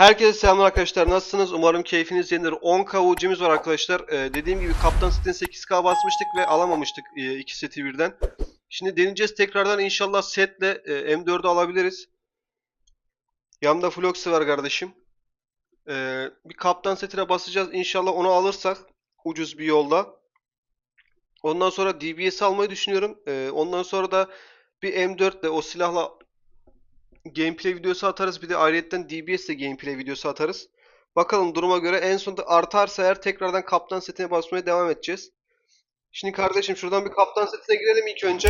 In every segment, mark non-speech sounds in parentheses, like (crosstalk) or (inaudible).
Herkese selamlar arkadaşlar. Nasılsınız? Umarım keyfiniz yerindedir. 10k UC'miz var arkadaşlar. Ee, dediğim gibi kaptan setin 8k basmıştık ve alamamıştık e, iki seti birden. Şimdi deneyeceğiz tekrardan inşallah setle e, M4'ü alabiliriz. Yanımda Floxy var kardeşim. Ee, bir kaptan setine basacağız. İnşallah onu alırsak ucuz bir yolda. Ondan sonra DBS almayı düşünüyorum. Ee, ondan sonra da bir M4 ile o silahla gameplay videosu atarız. Bir de ayrıyetten DBS ile gameplay videosu atarız. Bakalım duruma göre en sonunda artarsa eğer tekrardan kaptan setine basmaya devam edeceğiz. Şimdi kardeşim şuradan bir kaptan setine girelim ilk önce.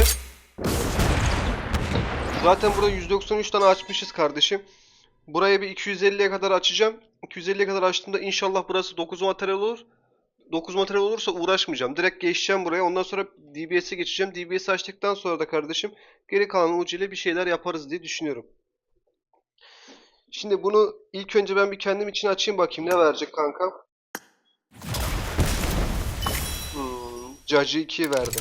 Zaten burada 193 tane açmışız kardeşim. Buraya bir 250'ye kadar açacağım. 250'ye kadar açtığımda inşallah burası 9 materyal olur. 9 materyal olursa uğraşmayacağım. Direkt geçeceğim buraya. Ondan sonra DBS'e geçeceğim. DBS'i açtıktan sonra da kardeşim geri kalan ucu ile bir şeyler yaparız diye düşünüyorum. Şimdi bunu ilk önce ben bir kendim için açayım bakayım ne verecek kanka. Hmm, Cacı 2 verdi.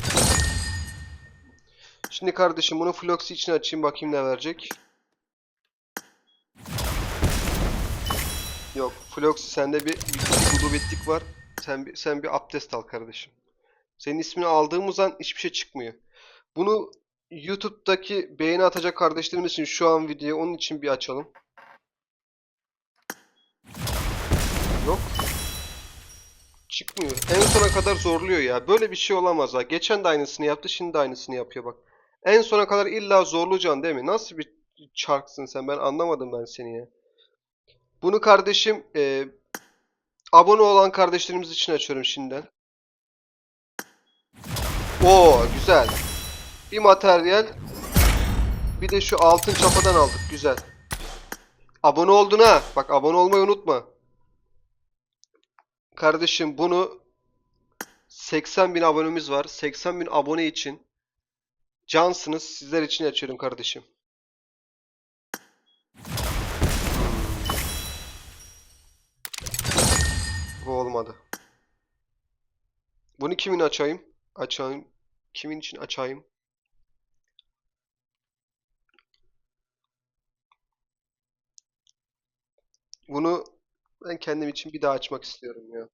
Şimdi kardeşim bunu Floxy için açayım bakayım ne verecek. Yok Floxy sende bir, bir, gudubetlik var. Sen bir, sen bir abdest al kardeşim. Senin ismini aldığımız an hiçbir şey çıkmıyor. Bunu YouTube'daki beğeni atacak kardeşlerimiz için şu an videoyu onun için bir açalım. Yok. Çıkmıyor. En sona kadar zorluyor ya. Böyle bir şey olamaz ha. Geçen de aynısını yaptı, şimdi de aynısını yapıyor bak. En sona kadar illa zorlayacaksın değil mi? Nasıl bir çarksın sen? Ben anlamadım ben seni ya. Bunu kardeşim e, abone olan kardeşlerimiz için açıyorum şimdiden. Oo güzel. Bir materyal. Bir de şu altın çapadan aldık. Güzel. Abone oldun ha. Bak abone olmayı unutma. Kardeşim bunu 80 bin abonemiz var. 80 bin abone için cansınız. Sizler için açıyorum kardeşim. Bu olmadı. Bunu kimin açayım? Açayım. Kimin için açayım? Bunu ben kendim için bir daha açmak istiyorum ya.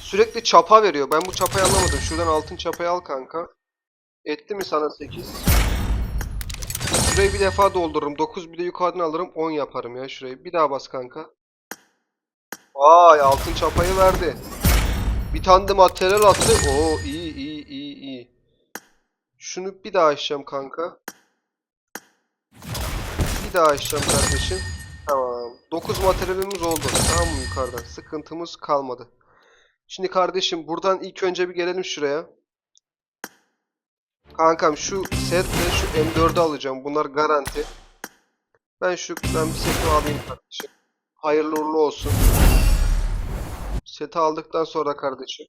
Sürekli çapa veriyor. Ben bu çapayı anlamadım. Şuradan altın çapayı al kanka. Etti mi sana 8? Şurayı bir defa doldururum. 9 bir de yukarıdan alırım. 10 yaparım ya şurayı. Bir daha bas kanka. Vay altın çapayı verdi. Bir tane de materyal attı. Oo iyi iyi iyi iyi. Şunu bir daha açacağım kanka. Bir daha açacağım kardeşim. Tamam. 9 materyalimiz oldu. Tamam mı yukarıdan? Sıkıntımız kalmadı. Şimdi kardeşim buradan ilk önce bir gelelim şuraya. Kankam şu setle şu M4'ü alacağım. Bunlar garanti. Ben şu ben bir setimi alayım kardeşim. Hayırlı uğurlu olsun. Seti aldıktan sonra kardeşim.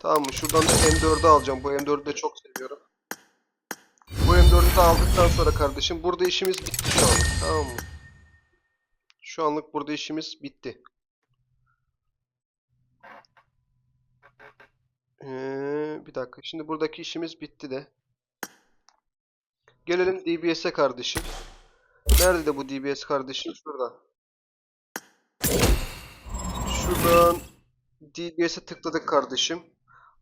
Tamam mı? Şuradan da M4'ü alacağım. Bu M4'ü de çok seviyorum. Bu M4'ü de aldıktan sonra kardeşim burada işimiz bitti şu anlık. Tamam mı? Şu anlık burada işimiz bitti. Ee, bir dakika. Şimdi buradaki işimiz bitti de. Gelelim DBS'e kardeşim. Nerede de bu DBS kardeşim? Şurada. Şuradan DBS'e tıkladık kardeşim.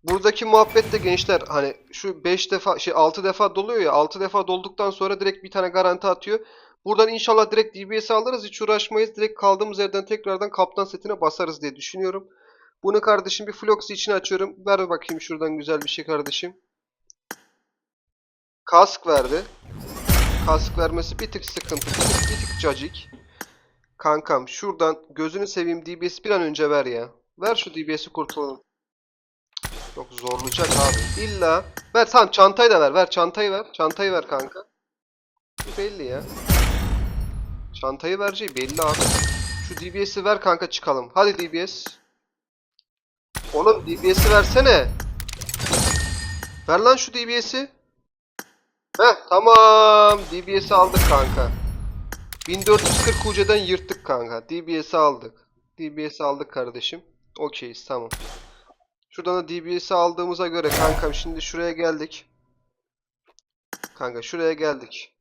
Buradaki muhabbet de gençler hani şu 5 defa şey 6 defa doluyor ya 6 defa dolduktan sonra direkt bir tane garanti atıyor. Buradan inşallah direkt DBS'i alırız hiç uğraşmayız. Direkt kaldığımız yerden tekrardan kaptan setine basarız diye düşünüyorum. Bunu kardeşim bir Floxy için açıyorum. Ver bakayım şuradan güzel bir şey kardeşim. Kask verdi. Kask vermesi bir tık sıkıntı. Bir tık, bir tık cacık. Kankam şuradan gözünü seveyim DBS bir an önce ver ya. Ver şu DBS'i kurtulalım. Çok zorlayacak abi. İlla. Ver tamam çantayı da ver. Ver çantayı ver. Çantayı ver kanka. Belli ya. Çantayı vereceği belli abi. Şu DBS'i ver kanka çıkalım. Hadi DBS. Oğlum DBS'i versene. Ver lan şu DBS'i. Heh tamam. DBS'i aldık kanka. 1440 UC'den yırttık kanka. DBS'i aldık. DBS'i aldık kardeşim. Okeyiz tamam. Şuradan da DBS'i aldığımıza göre kankam şimdi şuraya geldik. Kanka şuraya geldik.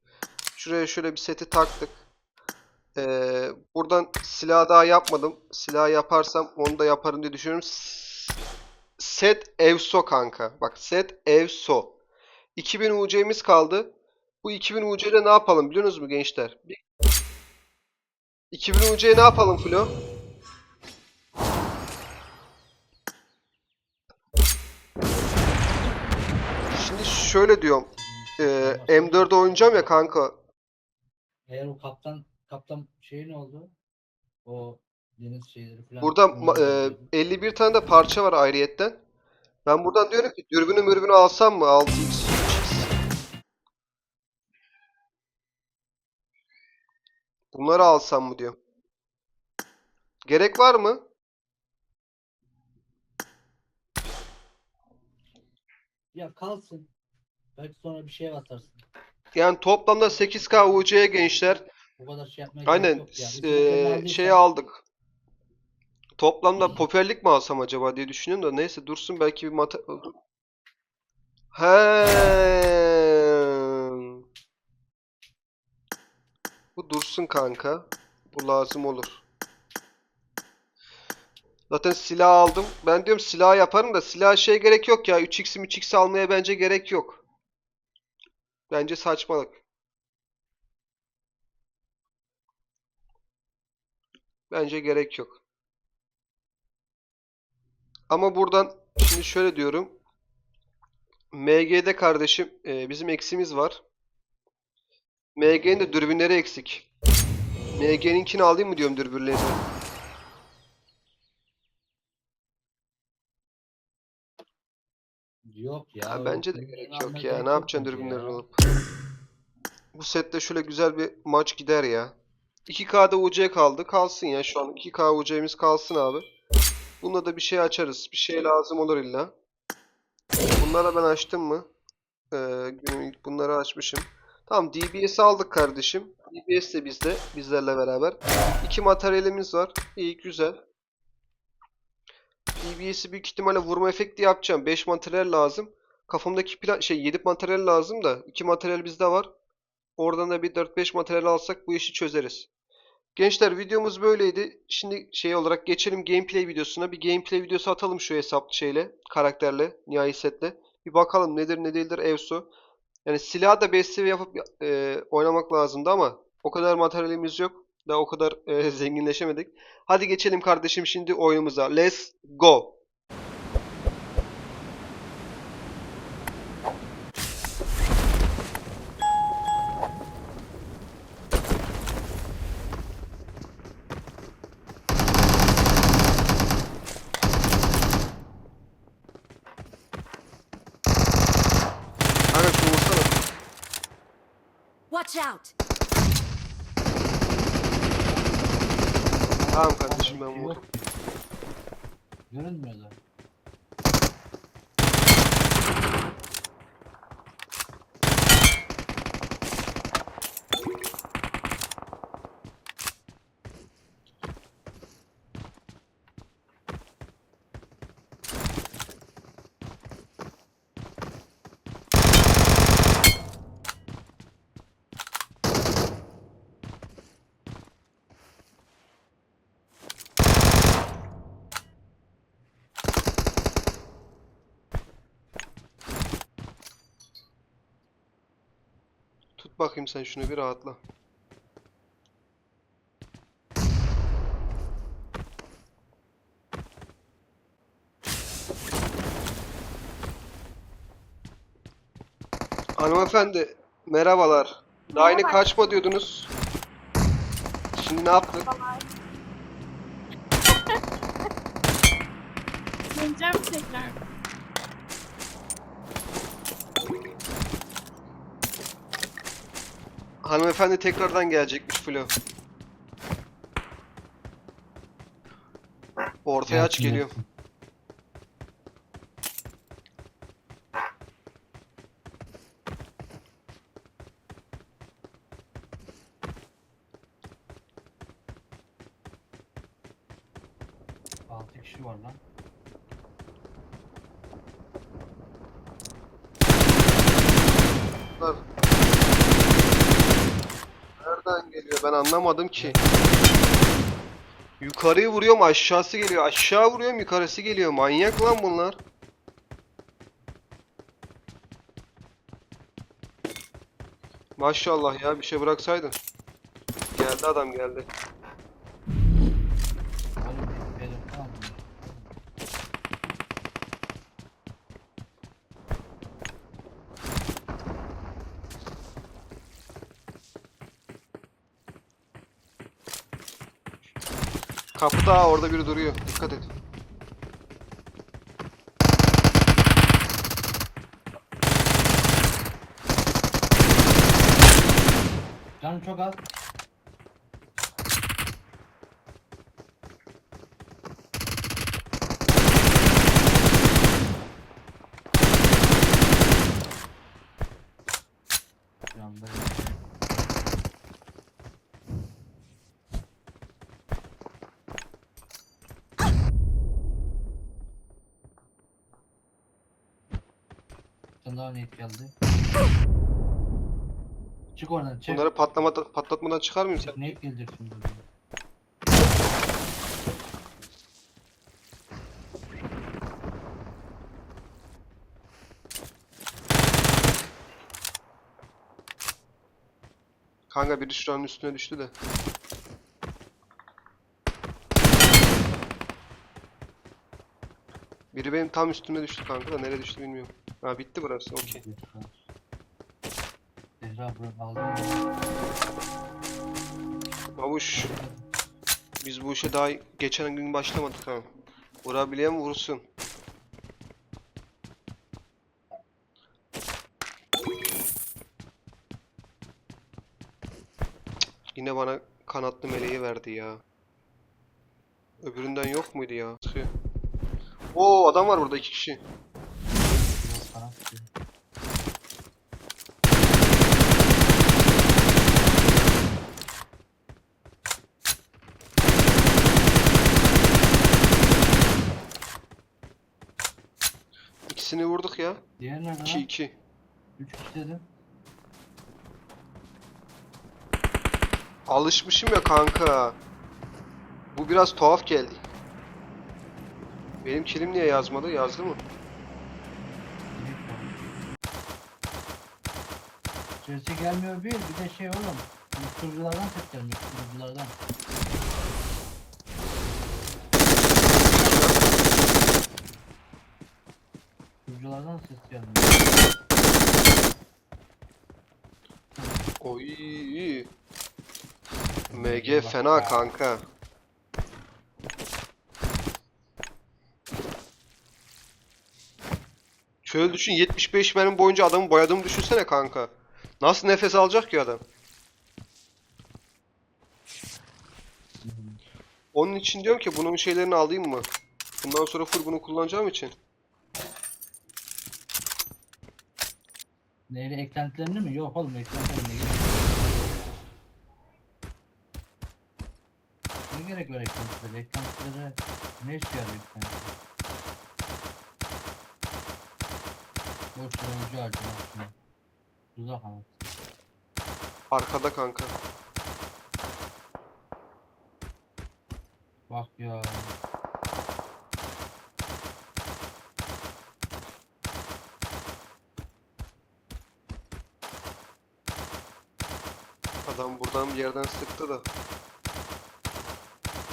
Şuraya şöyle bir seti taktık. Ee, buradan silah daha yapmadım. Silah yaparsam onu da yaparım diye düşünüyorum. Set Evso kanka. Bak set Evso. 2000 UC'miz kaldı. Bu 2000 UC'de ne yapalım biliyor musunuz gençler? Bir- 2000 UC'ye ne yapalım Flo? Şöyle diyorum. Ee, M4'de oynayacağım ya kanka. Eğer o kaptan kaptan şey ne oldu? O deniz şeyleri falan. Burada ma- e, oldu? 51 tane de parça var ayrıyetten. Ben buradan diyorum ki dürbünü mürbünü alsam mı? 6x, 3x. Bunları alsam mı diyorum. Gerek var mı? Ya kalsın. Belki sonra bir şey atarsın. Yani toplamda 8K UC'ye gençler. O kadar şey yapmaya gerek Aynen yok ya. s- İstediklerini e, aldıysan- şey aldık. Toplamda popülerlik mi alsam acaba diye düşünüyorum da neyse dursun belki bir mata... He. Bu dursun kanka. Bu lazım olur. Zaten silah aldım. Ben diyorum silah yaparım da silah şey gerek yok ya. 3x'i 3x'i almaya bence gerek yok. Bence saçmalık. Bence gerek yok. Ama buradan şimdi şöyle diyorum. MG'de kardeşim e, bizim eksimiz var. MG'nin de dürbünleri eksik. MG'ninkini alayım mı diyorum dürbünlerini. Yok ya. Ha, bence de dürbünleri gerek yok ya. Ne yapacaksın ya. alıp. Bu sette şöyle güzel bir maç gider ya. 2K'da UC kaldı. Kalsın ya şu an 2K UC'miz kalsın abi. Bununla da bir şey açarız. Bir şey lazım olur illa. Bunlara ben açtım mı? Ee, bunları açmışım. Tamam DBS'i aldık kardeşim. DBS de bizde. Bizlerle beraber. İki materyalimiz var. İyi güzel. DBS'i büyük ihtimalle vurma efekti yapacağım. 5 materyal lazım. Kafamdaki plan şey 7 materyal lazım da 2 materyal bizde var. Oradan da bir 4-5 materyal alsak bu işi çözeriz. Gençler videomuz böyleydi. Şimdi şey olarak geçelim gameplay videosuna. Bir gameplay videosu atalım şu hesap şeyle, karakterle, nihai setle. Bir bakalım nedir ne değildir Evsu. Yani silah da 5 seviye yapıp e, oynamak lazımdı ama o kadar materyalimiz yok. Daha o kadar e, (laughs) zenginleşemedik. Hadi geçelim kardeşim şimdi oyunumuza. Let's go. Watch out! Tamam kardeşim ben Yok. vurdum. Görünmüyor da. Bakayım sen şunu bir rahatla. Hanımefendi, merhabalar. Merhaba. kaçma diyordunuz. Şimdi ne yaptık? Geleceğim (laughs) tekrar. Hanımefendi tekrardan gelecekmiş Flo. Ortaya aç geliyor. Altı kişi var lan. Bunlar geliyor ben anlamadım ki. Yukarıyı vuruyorum aşağısı geliyor. Aşağı vuruyorum yukarısı geliyor. Manyak lan bunlar. Maşallah ya bir şey bıraksaydın. Geldi adam geldi. Oğlum benim tamam mı? Kapıda orada biri duruyor. Dikkat et. Canım çok az. Can böyle. Daha net geldi. Çık oradan çık. Bunları patlamadan, patlatmadan çıkar mıyım sen? Net gelecek şimdi. Kanka biri şuranın üstüne düştü de. Biri benim tam üstüme düştü kanka da nereye düştü bilmiyorum. Ha bitti burası okey. Zehra bunu aldım. Babuş biz bu işe daha geçen gün başlamadık ha. Vurabilen vursun. Yine bana kanatlı meleği verdi ya. Öbüründen yok muydu ya? Oo adam var burada iki kişi. Diyor. İkisini vurduk ya. Diğer nerede 2 lan? 2. 3 kişi dedim. Alışmışım ya kanka. Bu biraz tuhaf geldi. Benim kilim niye yazmadı? Yazdı mı? Direkt var. Sesi gelmiyor bir, bir de şey oğlum. Uyuşturuculardan ses gelmiyor, uyuşturuculardan. Uyuşturuculardan ses gelmiyor. Oy. MG fena kanka. Şöyle düşün 75 benim boyunca adamı boyadığımı düşünsene kanka. Nasıl nefes alacak ki adam? Onun için diyorum ki bunun şeylerini alayım mı? Bundan sonra full kullanacağım için. Neyle eklentilerini mi? Yok oğlum eklentilerini gerek Ne gerek var eklentilere? Eklentilere ne işe yarıyor eklentiler? Boş yere ucu harcamak için. Tuzak ama. Arkada kanka. Bak ya. Adam buradan bir yerden sıktı da.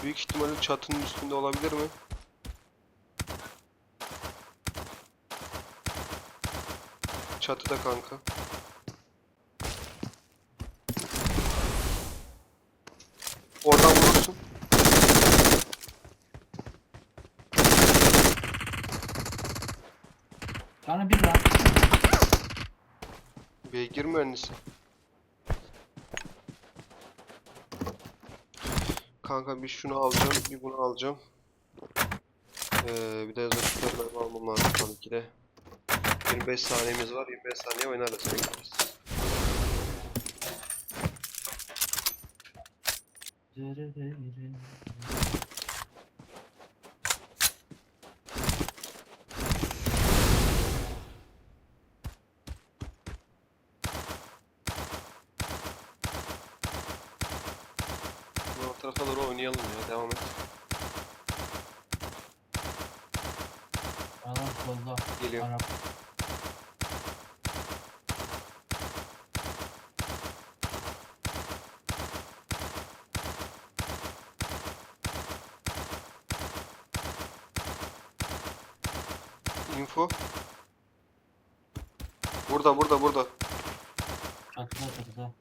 Büyük ihtimalle çatının üstünde olabilir mi? Çatıda kanka. Oradan vurursun. Canı bir lan. Beygir mühendisi. Kanka bir şunu alacağım, bir bunu alacağım. Ee, bir de yazıcılarını almam lazım tabii ki de. 25 saniyemiz var, 25 saniye oynarız. bekleriz. Tarafa doğru oynayalım ya. Devam et. Adam solda. Geliyor. Arap. Info. Burada burada burada. Çatıda çatıda.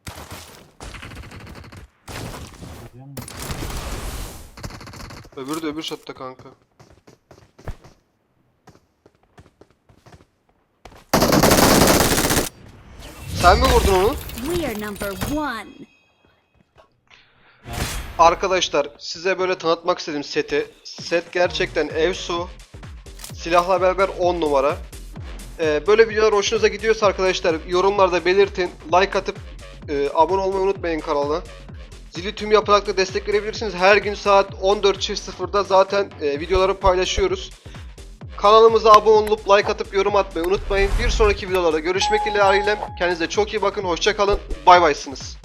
Öbürü de öbür şatta kanka. Sen mi vurdun onu? We are number one. Arkadaşlar size böyle tanıtmak istedim seti. Set gerçekten evsu. Silahla beraber 10 numara. Ee, böyle videolar hoşunuza gidiyorsa arkadaşlar yorumlarda belirtin. Like atıp e, abone olmayı unutmayın kanala. Zili tüm yaprakla destek verebilirsiniz. Her gün saat 14.00'da zaten e, videoları paylaşıyoruz. Kanalımıza abone olup like atıp yorum atmayı unutmayın. Bir sonraki videolarda görüşmek dileğiyle. Kendinize çok iyi bakın. Hoşça kalın. Bay baysınız.